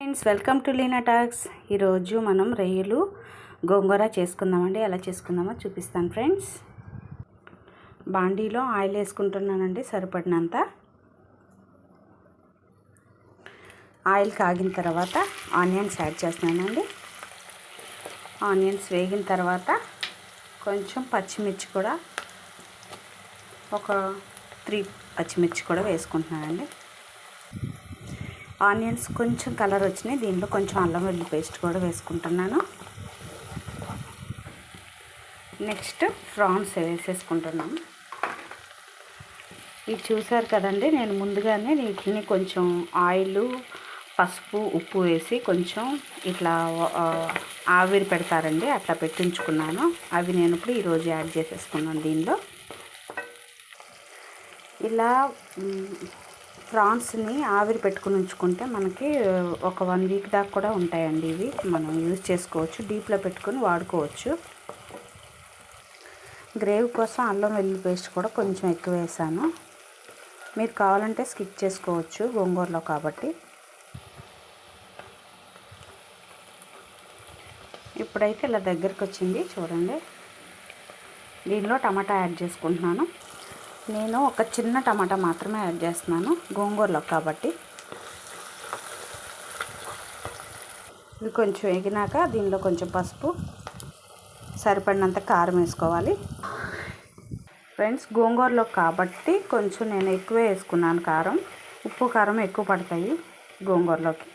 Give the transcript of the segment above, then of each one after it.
Friends welcome to Leena talks ఈరోజు మనం రొయ్యలు గోంగూర చేసుకుందామండి. ఎలా చేసుకుందామో చూపిస్తాను ఫ్రెండ్స్ బాండీలో ఆయిల్ వేసుకుంటున్నానండి సరిపడినంత. ఆయిల్ కాగిన తర్వాత ఆనియన్స్ యాడ్ చేస్తున్నానండి. ఆనియన్స్ వేగిన తర్వాత కొంచెం పచ్చిమిర్చి కూడా ఒక త్రీ పచ్చిమిర్చి కూడా వేసుకుంటున్నానండి. ఆనియన్స్ కొంచెం కలర్ వచ్చినాయి. దీనిలో కొంచెం అల్లం వెల్లి పేస్ట్ కూడా వేసుకుంటున్నాను. నెక్స్ట్ ఫ్రాన్స్ వేసేసుకుంటున్నాను ఇవి చూసారు కదండి నేను ముందుగానే వీటిని కొంచెం ఆయిల్ పసుపు ఉప్పు వేసి కొంచెం ఇట్లా ఆవిరి పెడతారండి అట్లా పెట్టించుకున్నాను. అవి నేను ఇప్పుడు ఈరోజు యాడ్ చేసేసుకున్నాను దీనిలో. ఇలా ప్రాన్స్ని ఆవిరి పెట్టుకుని ఉంచుకుంటే మనకి ఒక వన్ వీక్ దాకా కూడా ఉంటాయండి ఇవి. మనం యూజ్ చేసుకోవచ్చు డీప్లో పెట్టుకొని వాడుకోవచ్చు. గ్రేవీ కోసం అల్లం వెల్లుల్లి పేస్ట్ కూడా కొంచెం ఎక్కువ వేసాను. మీరు కావాలంటే స్కిప్ చేసుకోవచ్చు గోంగూరలో కాబట్టి. ఇప్పుడైతే ఇలా దగ్గరికి వచ్చింది చూడండి. దీనిలో టమాటా యాడ్ చేసుకుంటున్నాను. నేను ఒక చిన్న టమాటా మాత్రమే యాడ్ చేస్తున్నాను గోంగూరలో కాబట్టి. ఇది కొంచెం వేగినాక దీనిలో కొంచెం పసుపు సరిపడినంత కారం వేసుకోవాలి. ఫ్రెండ్స్ గోంగూరలో కాబట్టి కొంచెం నేను ఎక్కువే వేసుకున్నాను కారం. ఉప్పు కారం ఎక్కువ పడతాయి గోంగూరలోకి.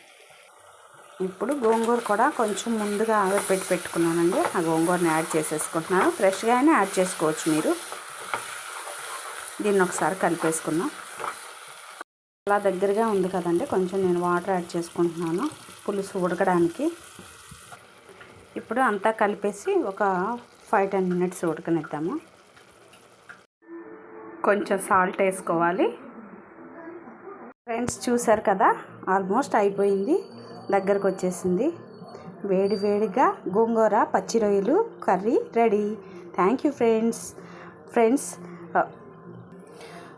ఇప్పుడు గోంగూర కూడా కొంచెం ముందుగా ఆవిరి పెట్టి పెట్టుకున్నానండి. ఆ గోంగూరని యాడ్ చేసేసుకుంటున్నాను. ఫ్రెష్గా అయినా యాడ్ చేసుకోవచ్చు మీరు. దీన్ని ఒకసారి కలిపేసుకున్నాం అలా దగ్గరగా ఉంది కదండి కొంచెం నేను వాటర్ యాడ్ చేసుకుంటున్నాను పులుసు ఉడకడానికి. ఇప్పుడు అంతా కలిపేసి ఒక ఫైవ్ టెన్ మినిట్స్ ఉడకనిద్దాము. కొంచెం సాల్ట్ వేసుకోవాలి. ఫ్రెండ్స్ చూసారు కదా ఆల్మోస్ట్ అయిపోయింది దగ్గరకు వచ్చేసింది. వేడి వేడిగా గోంగూర పచ్చి రొయ్యలు curry ready. Thank you friends. Friends